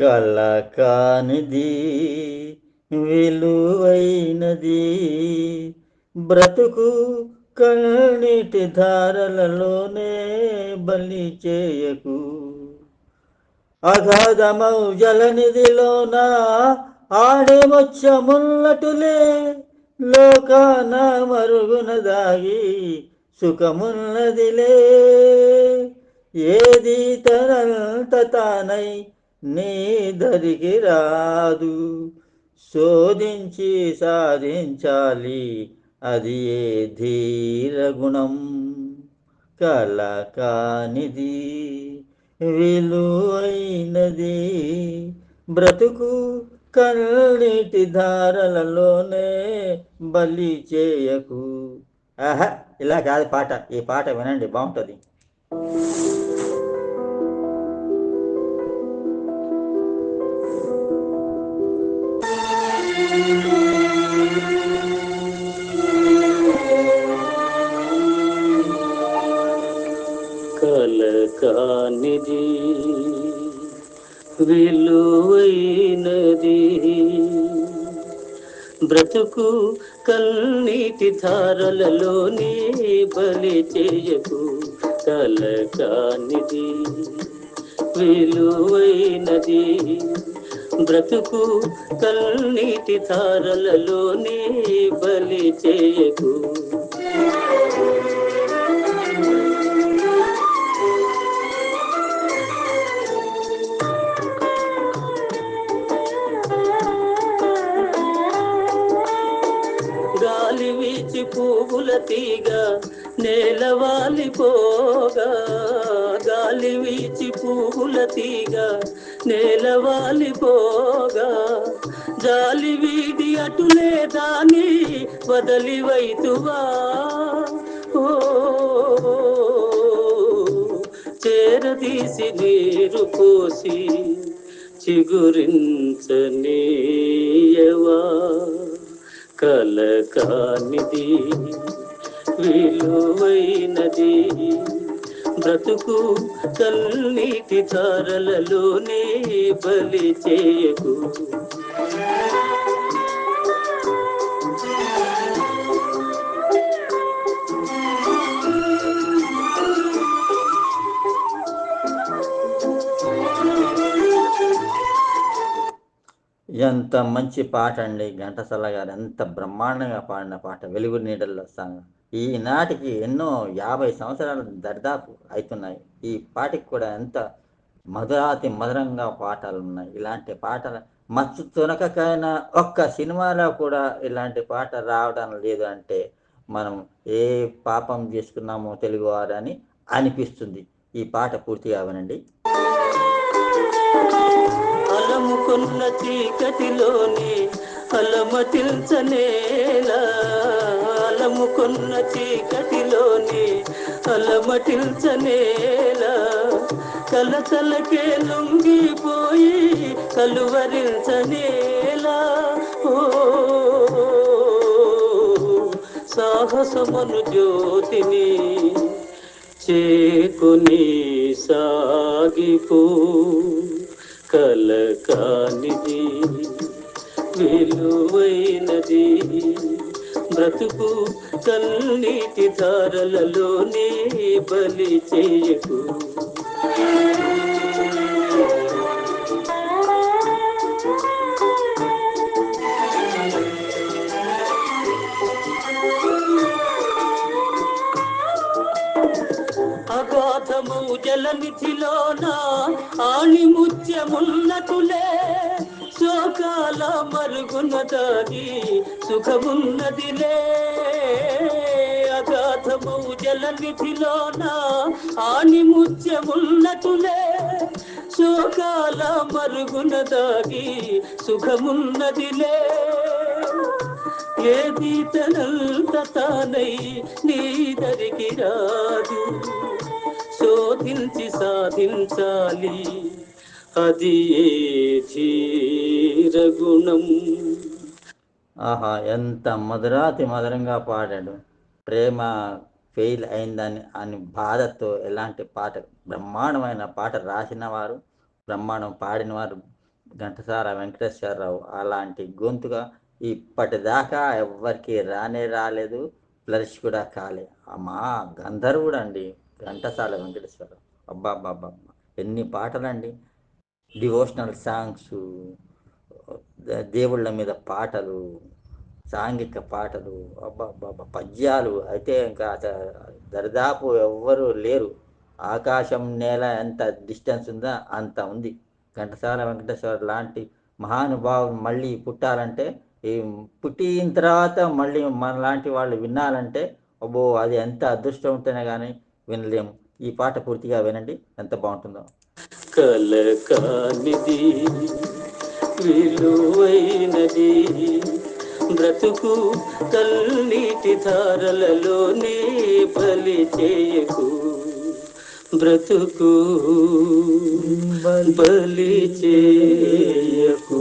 కల కానిది విలువైనది. బ్రతుకు కన్నీటి ధారలలోనే బలి చేయకు. అగాధమౌ జలనిధిలోన ఆడేమొచ్చమున్నటులే లోకాన మరుగున దాగి సుఖమున్నదిలే. ఏది తనంత తానై నీ దరికి రాదు. శోధించి సాధించాలి. అది ఏ ధీర గుణం? కల కానిది విలువైనది. బ్రతుకు కన్నీటి ధారలలోనే బలి చేయకు. ఆహా ఇలా కాదు పాట. ఈ పాట వినండి బాగుంటుంది. కలకానిది విలువైనది. బ్రతుకు కల్నీటి ధారలలోనే బలి చేయకు కలకానిది విలువైనది. బ్రతుకు కల్నీటి తారలలోనే బలి చేయకు. తీగ నేలవాలిపోగా గాలి వీచి పువ్వుల తీగ నేలవాలిపోగా జాలి వీడి అటులే దాని వదలి వైతువా? ఓ చేరదీసి నీరు పోసి చిగురించనీయవా కలకానిది. విలువైనది. బ్రతుకు కల్నీటి ధారలలోనే బలి చేయకు. ఎంత మంచి పాట అండి ఘంటసాల గారు. ఎంత బ్రహ్మాండంగా పాడిన పాట. వెలుగు నీడల్లో సాంగ్. ఈనాటికి ఎన్నో యాభై సంవత్సరాలు దరిదాపు అవుతున్నాయి ఈ పాటకి కూడా ఎంత మధురాతి మధురంగా పాటలు ఉన్నాయి. ఇలాంటి పాటలు మచ్చు తునకకైనా ఒక్క సినిమాలో కూడా ఇలాంటి పాట రావడం లేదు అంటే మనం ఏ పాపం చేసుకున్నామో తెలుగువారని అనిపిస్తుంది. ఈ పాట పూర్తిగా అవనండి అలముకున్న చీకటిలోని కాలము కొన్న చీకటిలోని అలమటిల్చనేలా కలతలకే లొంగిపోయి కలువరించనేలా. ఓ సాహసమను జ్యోతిని చేకుని సాగిపో. కలకానిది విలువైనది బ్రతుకు కన్నీటి ధారలలోనే బలి చేయకు. అగాధము జలనిధిలోన ఆణిముత్యమున్నతులే శోకాల మరుగున సుఖమున్నదిలే. అగాధము జలనిధిలోన ఆని ముత్యమున్నతులే. శోకాల మరుగున సుఖమున్నదిలే. ఏది తనంత తానై నీ రాదు. శోధించి సాధించాలి. అది ధీరగుణం ఆహా ఎంత మధురాతి మధురంగా పాడాడు. ప్రేమ ఫెయిల్ అయిందని అని బాధతో ఎలాంటి పాట బ్రహ్మాండమైన పాట రాసిన వారు బ్రహ్మాండం పాడిన వారు ఘంటసాల వెంకటేశ్వరరావు అలాంటి గొంతుగా ఇప్పటిదాకా ఎవ్వరికి రానే రాలేదు ఫ్లరిష్ కూడా కాలే. ఆ మా గంధర్వుడు అండి ఘంటసాల వెంకటేశ్వరరావు. అబ్బా అబ్బా అబ్బా అబ్బా. ఎన్ని పాటలండి. డివోషనల్ సాంగ్స్ దేవుళ్ళ మీద పాటలు సాంఘిక పాటలు అబ్బా పద్యాలు. అయితే ఇంకా దరిదాపు ఎవ్వరూ లేరు. ఆకాశం నేల ఎంత డిస్టెన్స్ ఉందో అంత ఉంది. ఘంటసాల వెంకటేశ్వర లాంటి మహానుభావులు మళ్ళీ పుట్టాలంటే ఈ పుట్టిన తర్వాత మళ్ళీ మన లాంటి వాళ్ళు వినాలంటే అబ్బో అది ఎంత అదృష్టం ఉంటేనే కానీ వినలేము ఈ పాట పూర్తిగా వినండి ఎంత బాగుంటుందో. కలకానిది విలువైనది. బ్రతుకు కల్నీటి ధారలలోనే బలి చేయకు. బ్రతుకు బలి చేయకు.